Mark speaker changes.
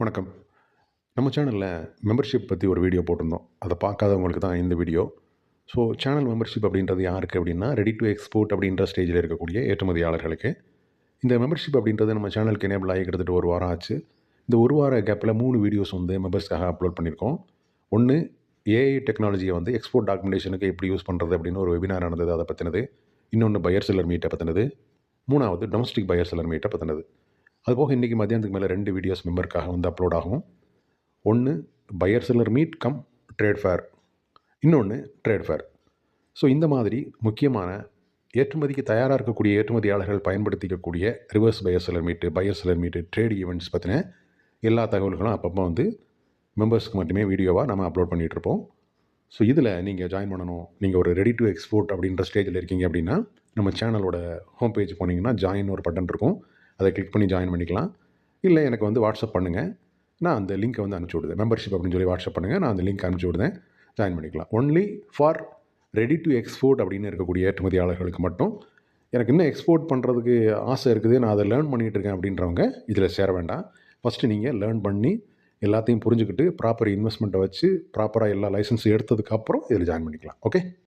Speaker 1: வணக்கம். நம்ம சேனலில் மெம்பர்ஷிப் பற்றி ஒரு வீடியோ போட்டிருந்தோம். அதை பார்க்காதவங்களுக்கு தான் இந்த வீடியோ ஸோ சேனல் மெம்பர்ஷிப் அப்படின்றது யாருக்கு அப்படின்னா ரெடி டு எக்ஸ்போர்ட் அப்படின்ற ஸ்டேஜில் இருக்கக்கூடிய ஏற்றுமதியாளர்களுக்கு. இந்த மெம்பர்ஷிப் அப்படின்றது நம்ம சேனலுக்கு எனேபிள் ஆகி கிட்டத்தட்ட ஒரு வாரம் ஆச்சு. இந்த ஒரு வார கேப்பில் மூணு வீடியோஸ் வந்து மெம்பர்ஸ்க்காக அப்லோட் பண்ணியிருக்கோம். ஒன்று ஏஐ டெக்னாலஜியை வந்து எக்ஸ்போர்ட் டாக்குமெண்டேஷனுக்கு எப்படி யூஸ் பண்ணுறது அப்படின்னு ஒரு வெபினார் நடந்தது அதை பற்றினது இன்னொன்று பையர் செல்லர் மீட்டை பற்றினது மூணாவது டொமஸ்டிக் பையர் செல்லர் மீட்டை பற்றினது அதுபோக இன்றைக்கி மத்தியானத்துக்கு மேலே ரெண்டு வீடியோஸ் மெம்பருக்காக வந்து அப்லோட் ஆகும். ஒன்று buyer seller meet cum trade fair இன்னொன்று ட்ரேட் ஃபேர் ஸோ இந்த மாதிரி முக்கியமான ஏற்றுமதிக்கு தயாராக இருக்கக்கூடிய ஏற்றுமதியாளர்கள் பயன்படுத்திக்கக்கூடிய reverse buyer seller meet buyer seller meet trade events பற்றின எல்லா தகவல்களும் அப்பப்போ வந்து மெம்பர்ஸ்க்கு மட்டுமே வீடியோவாக நம்ம அப்லோட் பண்ணிகிட்ருப்போம் ஸோ இதில் நீங்கள் ஜாயின் பண்ணணும். நீங்கள் ஒரு ரெடி டு எக்ஸ்போர்ட் அப்படின்ற ஸ்டேஜில் இருக்கீங்க அப்படின்னா நம்ம சேனலோட ஹோம் பேஜ் போனீங்கன்னா ஜாயின் ஒரு பட்டன் இருக்கும். அதை கிளிக் பண்ணி ஜாயின் பண்ணிக்கலாம். இல்லை எனக்கு வந்து வாட்ஸ்அப் பண்ணுங்கள் நான் அந்த லிங்க்கை வந்து அனுப்பிச்சி விடுதேன் மெம்பர்ஷிப் அப்படின்னு சொல்லி வாட்ஸ்அப் பண்ணுங்கள் நான் அந்த லிங்க் அனுப்பிச்சி விடுதேன் ஜாயின் பண்ணிக்கலாம். Only for ready to export அப்படின்னு இருக்கக்கூடிய ஏற்றுமதியாளர்களுக்கு மட்டும். எனக்கு இன்னும் எக்ஸ்போர்ட் பண்ணுறதுக்கு ஆசை இருக்குது. நான் அதை லேர்ன் பண்ணிகிட்டு இருக்கேன் அப்படின்றவங்க இதில் சேர வேண்டாம். ஃபஸ்ட்டு நீங்கள் லேர்ன் பண்ணி எல்லாத்தையும் புரிஞ்சுக்கிட்டு ப்ராப்பர் இன்வெஸ்ட்மெண்ட்டை வச்சு ப்ராப்பராக எல்லா லைசன்ஸ் எடுத்ததுக்கப்புறம் இதில் ஜாயின் பண்ணிக்கலாம். ஓகே